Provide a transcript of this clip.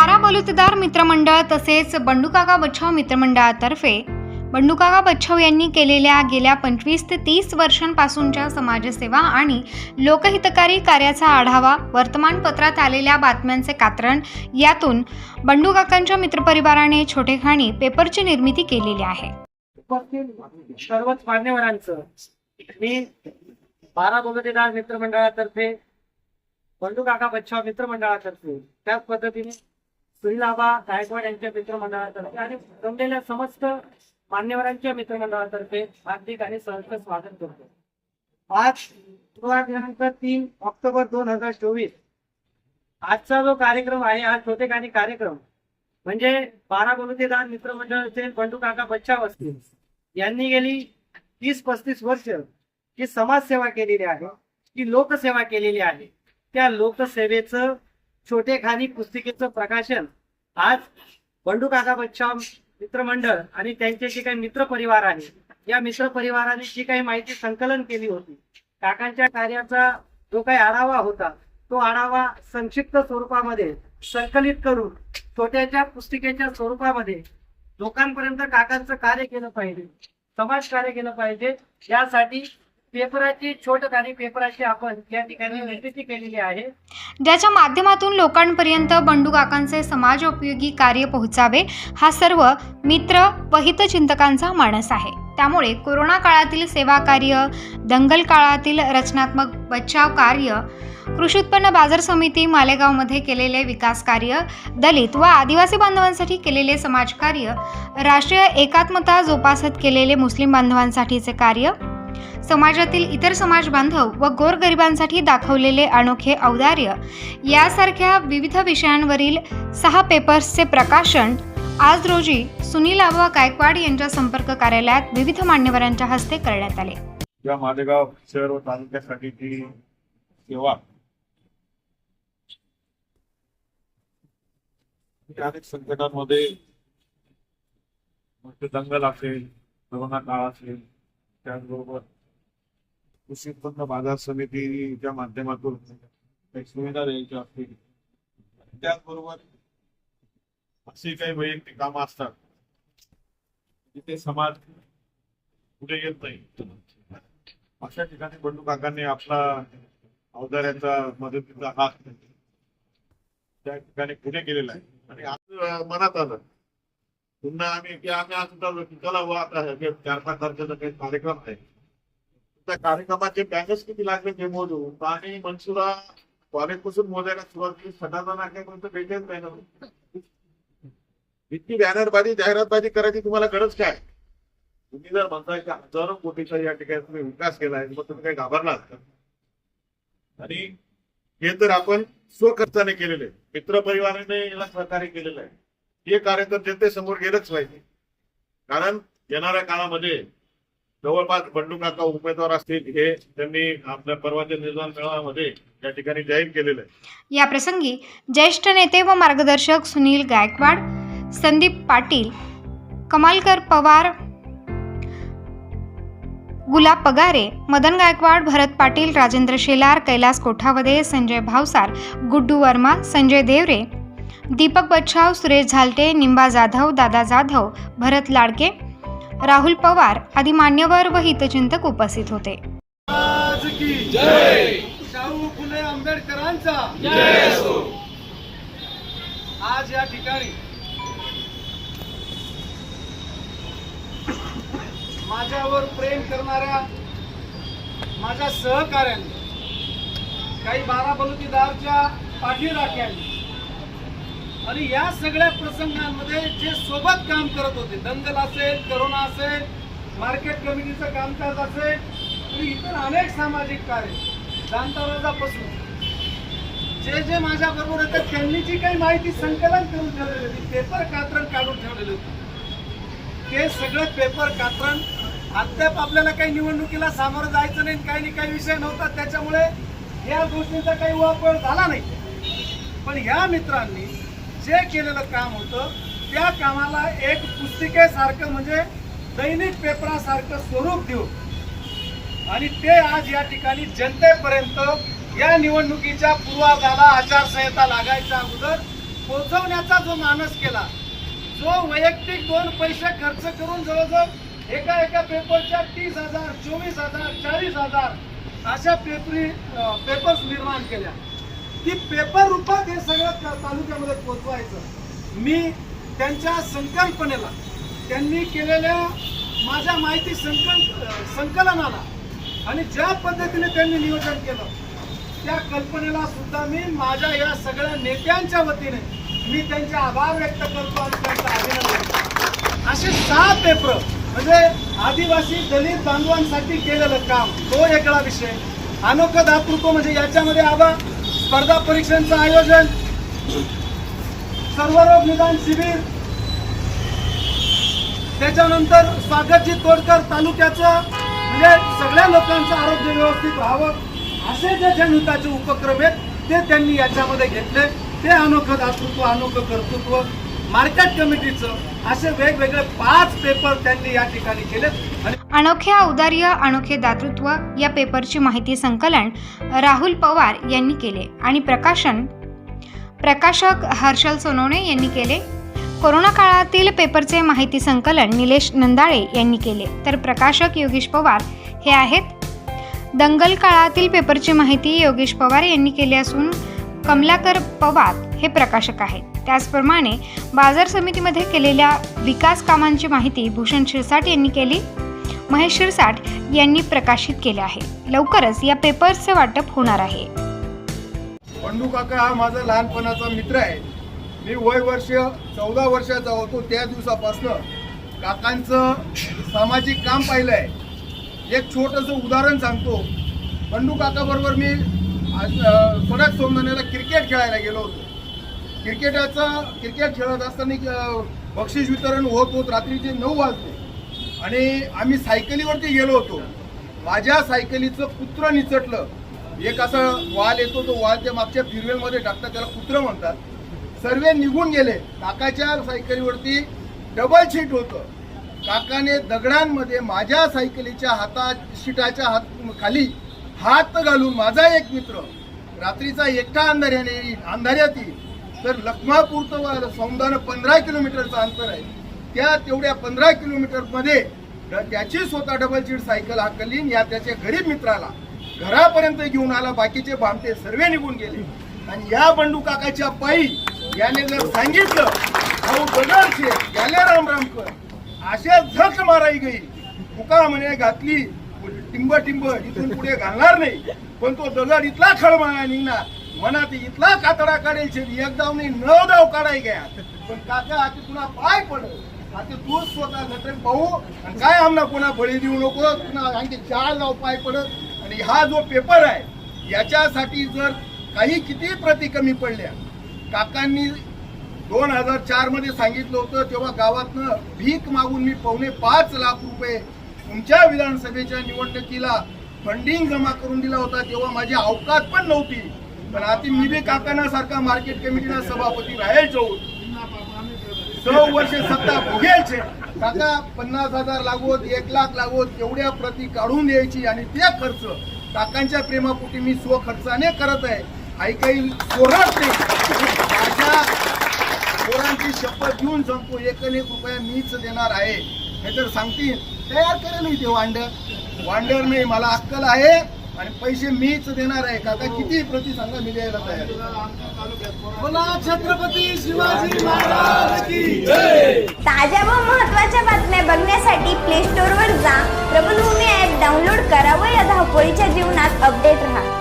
बारा बलुतेदार मित्रमंडळ तसेच बंडूकाका बच्छाव मित्रमंडळातर्फे बंडूकाका बच्छाव यांनी केलेल्या गेल्या पंचवीस ते तीस वर्षांपासूनच्या समाजसेवा आणि लोकहितकारी कार्याचा आढावा वर्तमानपत्रात आलेल्या बातम्यांचे कात्रण यातून बंडूकाकांच्या मित्रपरिवाराने छोटेखाणी पेपरची निर्मिती केलेली आहे. उपस्थित सर्वच मान्यवरांचं मी बारा बलुतेदार मित्रमंडळातर्फे बंडू काका बच्छाव मित्रमंडळातर्फे त्याच पद्धतीने सुनीलाबा गायकवाड यांच्या मित्रमंडळातर्फे आणि जमलेल्या समस्त मान्यवरांच्या मित्रमंडळातर्फे हार्दिक आणि सहर्ष स्वागत करतो. आज शुक्रवार दिनांक तीन ऑक्टोबर दोन हजार चोवीस. आजचा जो कार्यक्रम आहे हा छोटेखानी कार्यक्रम म्हणजे बारा बोलतेदार मित्रमंडळ असेल बंडू काका बच्चा असतील यांनी गेली तीस पस्तीस वर्ष जी समाजसेवा केलेली आहे जी लोकसेवा केलेली आहे त्या लोकसेवेचं छोटे खानी पुस्तिकेचं प्रकाशन आज बंडू काका बच्छाव मित्रमंडळ आणि त्यांचे जे काही मित्र परिवार आहे या मित्र परिवाराने जी काही माहिती संकलन केली होती काकांच्या कार्याचा जो काही आढावा होता तो आढावा संक्षिप्त स्वरूपामध्ये संकलित करून छोट्याच्या पुस्तिकेच्या स्वरूपामध्ये लोकांपर्यंत काकांचं कार्य केलं पाहिजे समाज कार्य केलं पाहिजे यासाठी पेपराची छोटक आणि पेपराची आपण या ठिकाणी निर्मिती केलेली आहे. ज्याच्या माध्यमातून लोकांपर्यंत बंडू काकांचे समाज उपयोगी कार्य पोहोचावे हा सर्व मित्र व हितचिंतकांचा मानस आहे. त्यामुळे कोरोना काळातील सेवा कार्य दंगल काळातील रचनात्मक बचाव कार्य कृषी उत्पन्न बाजार समिती मालेगावमध्ये केलेले विकास कार्य दलित व आदिवासी बांधवांसाठी केलेले समाजकार्य राष्ट्रीय एकात्मता जोपासत केलेले मुस्लिम बांधवांसाठीचे कार्य समाजातील इतर समाज बांधव व गोरगरिबांसाठी दाखवलेले अनोखे औदार्य. यासारख्या विविध विषयांवरील सहा पेपर्सचे प्रकाशन आज रोजी सुनील आबा गायकवाड यांच्या संपर्क कार्यालयात विविध मान्यवरांच्या हस्ते करण्यात आले. किंवा मालेगाव शहर व तालुक्यासाठीची सेवा. अनेक संकटांमध्ये दंगल असेल कोरोना काळ असेल त्याचबरोबर कृषी उत्पन्न बाजार समितीच्या माध्यमातून काही सुविधा द्यायच्या असतील त्याचबरोबर अशी काही वैयक्तिक कामं असतात जिथे समाज पुढे येत नाही. अशा ठिकाणी बंडू काकांनी आपला अवजाऱ्यांचा मदतीचा हात त्या ठिकाणी पुढे केलेला आहे. आणि आज मनात आलं पुन्हा आम्ही की आम्ही आज सुद्धा की आता हे चार पाच तारखेचा काही कार्यक्रम आहे. त्या कार्यक्रमाचे बॅनर्स किती लागले ते मोजू? आणि आम्ही मनसुरा कॉलेजपासून मोजायला सुरुवात केली. सटाचा नाक्यापर्यंत भेटेल बॅनर इतकी बॅनरबाजी जाहिरातबाजी करायची तुम्हाला गरज काय? तुम्ही जर म्हणताय की हजारो कोटीचा या ठिकाणी तुम्ही विकास केला आहे मग तुम्ही काही घाबरला असता आणि हे तर आपण स्वखर्चाने केलेले मित्रपरिवाराने याला सहकार्य केलेलं आहे. हे कार्यकर्ते तर जनतेसमोर गेलंच पाहिजे. कारण येणाऱ्या काळामध्ये जवळपास बंडू काका उमेदवार असतील हे त्यांनी आपल्या परवाच्या निर्माण मेळाव्यामध्ये या ठिकाणी जाहीर केलेलं आहे. या प्रसंगी ज्येष्ठ नेते व मार्गदर्शक सुनील गायकवाड संदीप पाटील कमालकर पवार गुलाब पगारे मदन गायकवाड भरत पाटील राजेंद्र शेलार कैलास कोठावदे संजय भावसार गुड्डू वर्मा संजय देवरे दीपक बच्छाव सुरेश झालटे निंबा जाधव दादा जाधव भरत लाडके राहुल पवार आदी मान्यवर व हितचिंतक उपस्थित होते. शाहू फुले आंबेडकरांचा आज या ठिकाणी माझ्यावर प्रेम करणाऱ्या माझ्या सहकाऱ्यांनी काही बारा बलुतीदारच्या पाठीराख्यांनी आणि या सगळ्या प्रसंगांमध्ये जे सोबत काम करत होते दंगल असेल करोना असेल मार्केट कमिटीचं कामकाज असेल आणि इतर अनेक सामाजिक कार्य जाणताराजापासून. जे जे माझ्या बरोबर येतात त्यांनी जी काही माहिती संकलन करून ठेवलेली होती पेपर कात्रण काढून ठेवलेली होती. ते सगळं पेपर कात्रण अद्याप आपल्याला काही निवडणुकीला सामोरं जायचं नाही काही नाही काही विषय नव्हता त्याच्यामुळे या गोष्टीचा काही वापर झाला नाही. पण ह्या मित्रांनी जे केलेलं काम होतं त्या कामाला एक पुस्तिकेसारखं म्हणजे दैनिक पेपरासारखं स्वरूप देऊ आणि ते आज या ठिकाणी जनतेपर्यंत या निवडणुकीच्या पूर्वाधाला आचारसंहिता लागायच्या अगोदर पोहोचवण्याचा जो मानस केला जो वैयक्तिक दोन पैसे खर्च करून जवळजवळ एका एका पेपरच्या तीस हजार चोवीस हजार चाळीस हजार अशा पेपरी पेपर्स निर्माण केल्या. की पेपर रूपात हे सगळं त्या तालुक्यामध्ये पोचवायचं. मी त्यांच्या संकल्पनेला त्यांनी केलेल्या माझ्या माहिती संकल्प संकलनाला आणि ज्या पद्धतीने त्यांनी नियोजन केलं त्या कल्पनेला सुद्धा मी माझ्या या सगळ्या नेत्यांच्या वतीने मी त्यांचे आभार व्यक्त करतो आणि त्यांचं अभिनंदन असे सहा पेपर म्हणजे आदिवासी दलित बांधवांसाठी केलेलं काम तो एकळा विषय. अनोखं दातृत्व म्हणजे याच्यामध्ये आबा स्पर्धा परीक्षांचं आयोजन सर्वरोग निदान शिबिर त्याच्यानंतर स्वागतजी तोडकर तालुक्याचं म्हणजे सगळ्या लोकांचं आरोग्य व्यवस्थित व्हावं असे जे जनहिताचे उपक्रम आहेत ते त्यांनी याच्यामध्ये घेतले. ते अनोखं दातृत्व अनोखं कर्तृत्व मार्केट कमिटीचं असे वेगवेगळे पाच पेपर त्यांनी या ठिकाणी केलेत. अनोखे औदार्य अनोखे दातृत्व या पेपरची माहिती संकलन राहुल पवार यांनी केले आणि प्रकाशन प्रकाशक हर्षल सोनवणे यांनी केले. कोरोना काळातील पेपरचे माहिती संकलन निलेश नंदाळे यांनी केले. तर प्रकाशक योगेश पवार हे आहेत. दंगल काळातील पेपरची माहिती योगेश पवार यांनी केली असून कमलाकर पवार हे प्रकाशक आहेत. त्याचप्रमाणे बाजार समितीमध्ये केलेल्या विकास कामांची माहिती भूषण शिरसाट यांनी केली. महेश शिरसाट यांनी प्रकाशित केले आहे. लवकरच या पेपर्सचे वाटप होणार आहे. पंडू काका हा माझा लहानपणाचा मित्र आहे. मी वय वर्ष चौदा वर्षाचा होतो त्या दिवसापासनं काकांचं सामाजिक काम पाहिलं आहे एक छोटंसं उदाहरण सांगतो. पंडू काका बरोबर मी आज अं, सोडाच क्रिकेट खेळायला गेलो होतो. क्रिकेटाचा क्रिकेट खेळत असताना बक्षीस वितरण होत होत रात्रीचे नऊ वाजले आणि आम्ही सायकलीवरती गेलो होतो. माझ्या सायकलीचं कुत्र निचटलं. एक असा वाल येतो तो वालच्या मागच्या फिरवेलमध्ये टाकतात त्याला कुत्रं म्हणतात. सर्व निघून गेले. काकाच्या सायकलीवरती डबल शीट होतं. काकाने दगडांमध्ये माझ्या सायकलीच्या हातात शिटाच्या हात खाली हात घालून माझा एक मित्र रात्रीचा एकटा अंधाऱ्याने अंधाऱ्यात येईल. तर लखमापूर तर सौंदानं पंधरा किलोमीटरचं अंतर आहे. त्या तेवढ्या पंधरा किलोमीटरमध्ये त्याची स्वतः डबल सीट सायकल हाकली या त्याच्या गरीब मित्राला घरापर्यंत घेऊन आला. बाकीचे भामटे सर्व निघून गेले. आणि या बंडू काकाच्या पायी याने जर सांगितलं भाऊ दगडशे याले राम राम कर. अशा झक माराई गई तुका म्हणे घातली. टिंब टिंब इथून पुढे घालणार नाही. पण तो दगड इथला खळमाळा निघणार. मनात इथला कातडा काढेल एक धाव नाही नऊ काढाय गया पण काका आता तुला पाय पडल. आता तू स्वतः घटन पाहू. आणि काय आमना कोणा बळी देऊ नको? तुला आणखी चार धाव पाय पडत आणि हा जो पेपर आहे याच्यासाठी जर काही किती प्रती कमी पडल्या? काकांनी दोन हजार चारमध्ये सांगितलं होतं तेव्हा गावातनं भीक मागून मी पावणे पाच लाख रुपये तुमच्या विधानसभेच्या निवडणुकीला फंडिंग जमा करून दिला होता. तेव्हा माझी अवकात पण नव्हती. पण आता मी बी काकाना सारखा मार्केट कमिटीना सभापती राहायचो. सव वर्ष सत्ता भोगायचे काका पन्नास हजार लागवत एक लाख लागवत एवढ्या प्रती काढून द्यायची आणि ते खर्च. काकांच्या प्रेमापोटी मी स्वखर्चाने करत आहे. आई काही चोरत नाही. माझ्या पोरांची शपथ घेऊन सांगतो एक एक रुपया मीच देणार आहे. नाहीतर सांगतील तयार करेल नाही ते वांडर वांडर नाही मला अक्कल आहे. आणि पैसे मीच देणार आहे. काका किती प्रति सांगा मी द्यायला तयार बोला छत्रपती शिवाजी महाराज की ताज्या व महत्त्वाच्या बातम्या बघण्यासाठी प्ले स्टोअरवर जा. प्रबलभूमी ऍप डाउनलोड करा व या धावपळीच्या जीवनात अपडेट राहा.